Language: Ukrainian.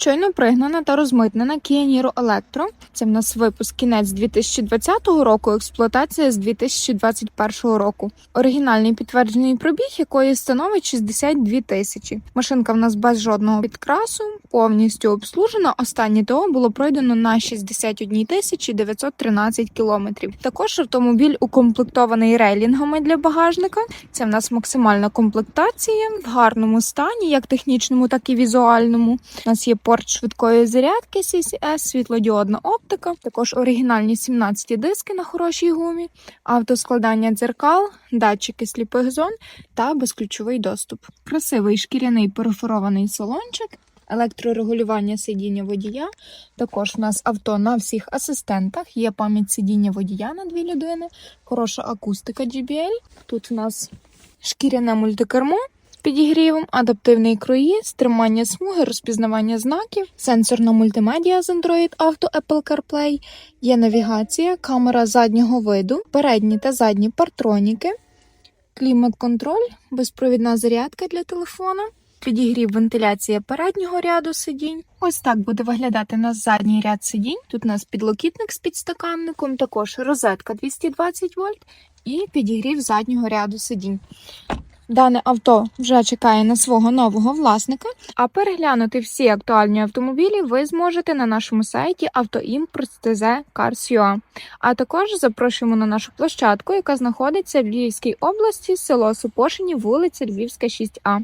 Щойно пригнана та розмитнена Kia Electro. Це в нас випуск кінець 2020 року, експлуатація з 2021 року. Оригінальний підтверджений пробіг, якої становить 62 тисячі. Машинка в нас без жодного підкрасу, повністю обслужена. Останнє ТО було пройдено на 61 тисячі 913 кілометрів. Також автомобіль укомплектований рейлінгами для багажника. Це в нас максимальна комплектація в гарному стані, як технічному, так і візуальному. У нас є порт швидкої зарядки CCS, світлодіодна оптика, також оригінальні 17 диски на хорошій гумі, автоскладання дзеркал, датчики сліпих зон та безключовий доступ. Красивий шкіряний перфорований салончик. Електрорегулювання сидіння водія. Також у нас авто на всіх асистентах. Є пам'ять сидіння водія на дві людини, хороша акустика JBL. Тут у нас шкіряне мультикермо підігрівом, адаптивний круїз, тримання смуги, розпізнавання знаків, сенсорна мультимедіа з Android Auto Apple CarPlay, є навігація, камера заднього виду, передні та задні партроніки, клімат-контроль, безпровідна зарядка для телефона. Підігрів вентиляція переднього ряду сидінь. Ось так буде виглядати у нас задній ряд сидінь. Тут у нас підлокітник з підстаканником, також розетка 220 вольт і підігрів заднього ряду сидінь. Дане авто вже чекає на свого нового власника. А переглянути всі актуальні автомобілі ви зможете на нашому сайті autoimport.tz Cars.ua. А також запрошуємо на нашу площадку, яка знаходиться в Львівській області, село Супошині, вулиця Львівська, 6А.